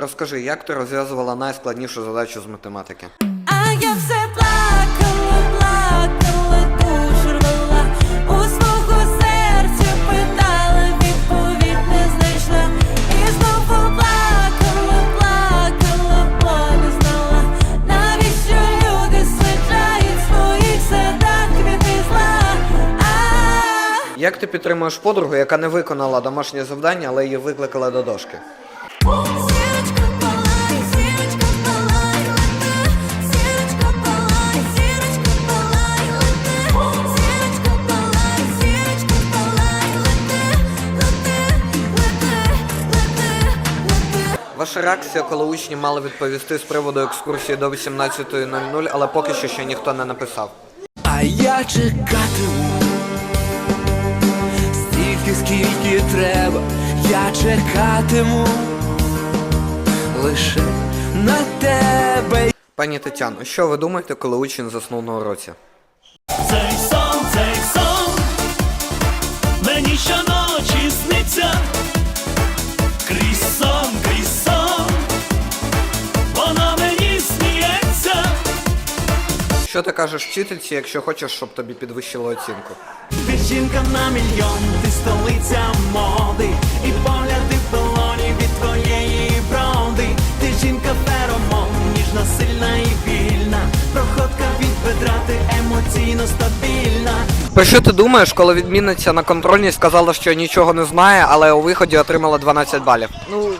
Розкажи, як ти розв'язувала найскладнішу задачу з математики? А я все плакала, плакала, душу рвала, у свого серця питала, відповідь не знайшла. І знову плакала, плакала, бо не знала, навіщо люди саджають в своїх садах квіти зла. А Як ти підтримуєш подругу, яка не виконала домашнє завдання, але її викликала до дошки? Ваша реакція, коли учні мали відповісти з приводу екскурсії до 18.00, але поки що ще ніхто не написав. А я чекатиму стільки, скільки треба, я чекатиму лише на тебе. Пані Тетяно, що ви думаєте, коли учень заснув на уроці? Що ти кажеш вчительці, якщо хочеш, щоб тобі підвищили оцінку? Ти жінка на мільйон, ти столиця моди, і погляди в полоні від твоєї броди. Ти жінка феромон, ніжна, сильна і вільна. Проходка від бедра, ти емоційно стабільна. Про що ти думаєш, коли відмінниця на контрольній сказала, що нічого не знає, але у виході отримала 12 балів? Ну,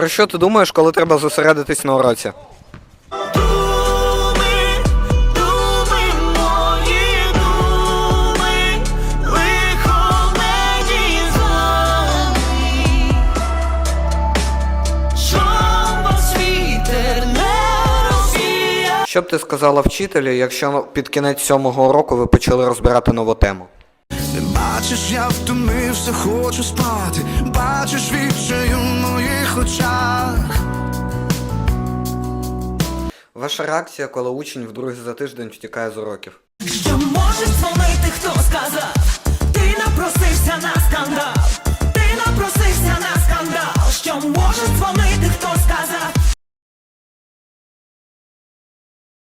про що ти думаєш, коли треба зосередитись на уроці? Не. Що б ти сказала вчителю, якщо під кінець сьомого уроку ви почали розбирати нову тему? Ти бачиш, я втомився, хочу спати. Бачиш відчаю моїх очах. Ваша реакція, коли учень вдруге за тиждень втікає з уроків. Що можеш дзвонити, хто сказав? Ти напросився на скандал. Ти напросився на скандал. Що можеш дзвонити, хто сказав?